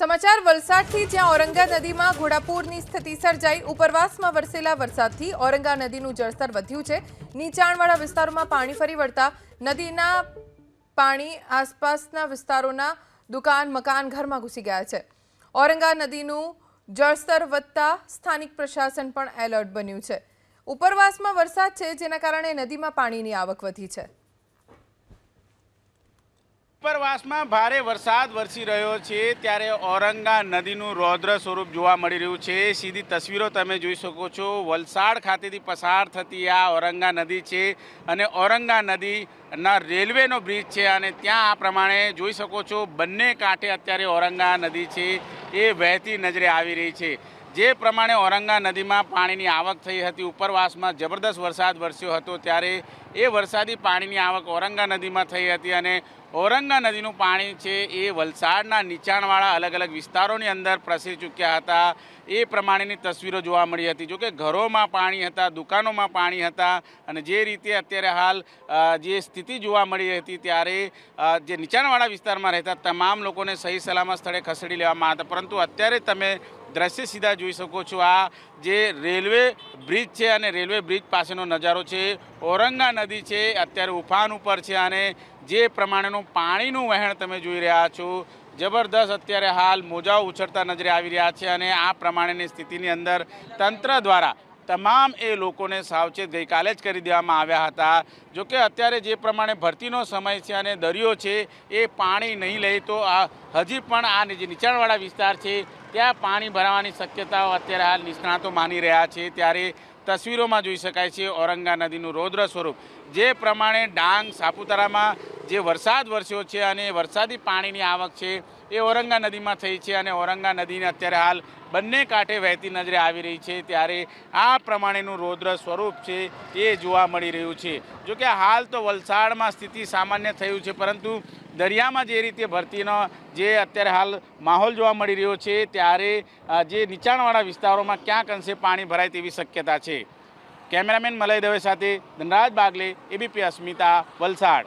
સમાચાર, વલસાડથી જ્યાં ઔરંગા નદીમાં ઘોડાપૂરની સ્થિતિ સર્જાઈ, ઉપરવાસમાં વરસેલા વરસાદથી ઔરંગા નદીનું જળસ્તર વધ્યું છે. નીચાણવાળા વિસ્તારોમાં પાણી ફરી વળતા નદીના પાણી આસપાસના વિસ્તારોના દુકાન, મકાન, ઘરમાં ઘૂસી ગયા છે. ઔરંગા નદીનું જળસ્તર વધતા સ્થાનિક પ્રશાસન પણ એલર્ટ બન્યું છે. ઉપરવાસમાં વરસાદ છે, જેના કારણે નદીમાં પાણીની આવક વધી છે. ઉપરવાસમાં ભારે વરસાદ વરસી રહ્યો છે ત્યારે ઔરંગા નદીનું રૌદ્ર સ્વરૂપ જોવા મળી રહ્યું છે. સીધી તસવીરો તમે જોઈ શકો છો. વલસાડ ખાતેથી પસાર થતી આ ઔરંગા નદી છે અને ઔરંગા નદીના રેલવેનો બ્રિજ છે અને ત્યાં આ પ્રમાણે જોઈ શકો છો બંને કાંઠે અત્યારે ઔરંગા નદી છે એ વહેતી નજરે આવી રહી છે. જે પ્રમાણે ઔરંગા નદીમાં પાણીની આવક થઈ હતી, ઉપરવાસમાં જબરદસ્ત વરસાદ વરસ્યો હતો ત્યારે એ વરસાદી પાણીની આવક ઔરંગા નદીમાં થઈ હતી અને ઔરંગા નદીનું પાણી છે એ વલસાડના નીચાણવાળા અલગ અલગ વિસ્તારોની અંદર પ્રસરી ચૂક્યા હતા. એ પ્રમાણેની તસવીરો જોવા મળી હતી. જોકે ઘરોમાં પાણી હતા, દુકાનોમાં પાણી હતા અને જે રીતે અત્યારે હાલ જે સ્થિતિ જોવા મળી હતી ત્યારે જે નીચાણવાળા વિસ્તારમાં રહેતા તમામ લોકોને સહી સલામત સ્થળે ખસેડી લેવામાં હતા પરંતુ અત્યારે તમે દ્રશ્ય સીધા જોઈ શકો છો આ જે રેલવે બ્રિજ છે અને રેલવે બ્રિજ પાસેનો નજારો છે. ઓરંગા નદી છે, અત્યારે ઉફાન ઉપર છે અને જે પ્રમાણેનું પાણીનું વહેણ તમે જોઈ રહ્યા છો, જબરદસ્ત અત્યારે હાલ મોજાઓ ઉછળતા નજરે આવી રહ્યા છે અને આ પ્રમાણેની સ્થિતિની અંદર તંત્ર દ્વારા તમામ એ લોકોને સાવચેત ગઈકાલે જ કરી દેવામાં આવ્યા હતા. જોકે અત્યારે જે પ્રમાણે ભરતીનો સમય છે અને દરિયો છે, એ પાણી નહીં લે તો આ હજી પણ આ જે નીચાણવાળા વિસ્તાર છે ત્યાં પાણી ભરાવાની શક્યતાઓ અત્યારે હાલ નિષ્ણાતો માની રહ્યા છે? ત્યારે તસવીરોમાં જોઈ શકાય છે ઔરંગા નદીનું રૌદ્ર સ્વરૂપ. જે પ્રમાણે ડાંગ, સાપુતારામાં જે વરસાદ વરસ્યો છે અને વરસાદી પાણીની આવક છે એ ઓરંગા નદીમાં થઈ છે અને ઔરંગા નદીને અત્યારે હાલ બંને કાંઠે વહેતી નજરે આવી રહી છે ત્યારે આ પ્રમાણેનું રૌદ્ર સ્વરૂપ છે એ જોવા મળી રહ્યું છે. જોકે હાલ તો વલસાડમાં સ્થિતિ સામાન્ય થયું છે પરંતુ દરિયામાં જે રીતે ભરતીનો જે અત્યારે હાલ માહોલ જોવા મળી રહ્યો છે ત્યારે જે નીચાણવાળા વિસ્તારોમાં ક્યાંક અંશે પાણી ભરાય તેવી શક્યતા છે. કેમેરામેન મલય દવે સાથે ધનરાજ બાગલે, એબીપી અસ્મિતા, વલસાડ.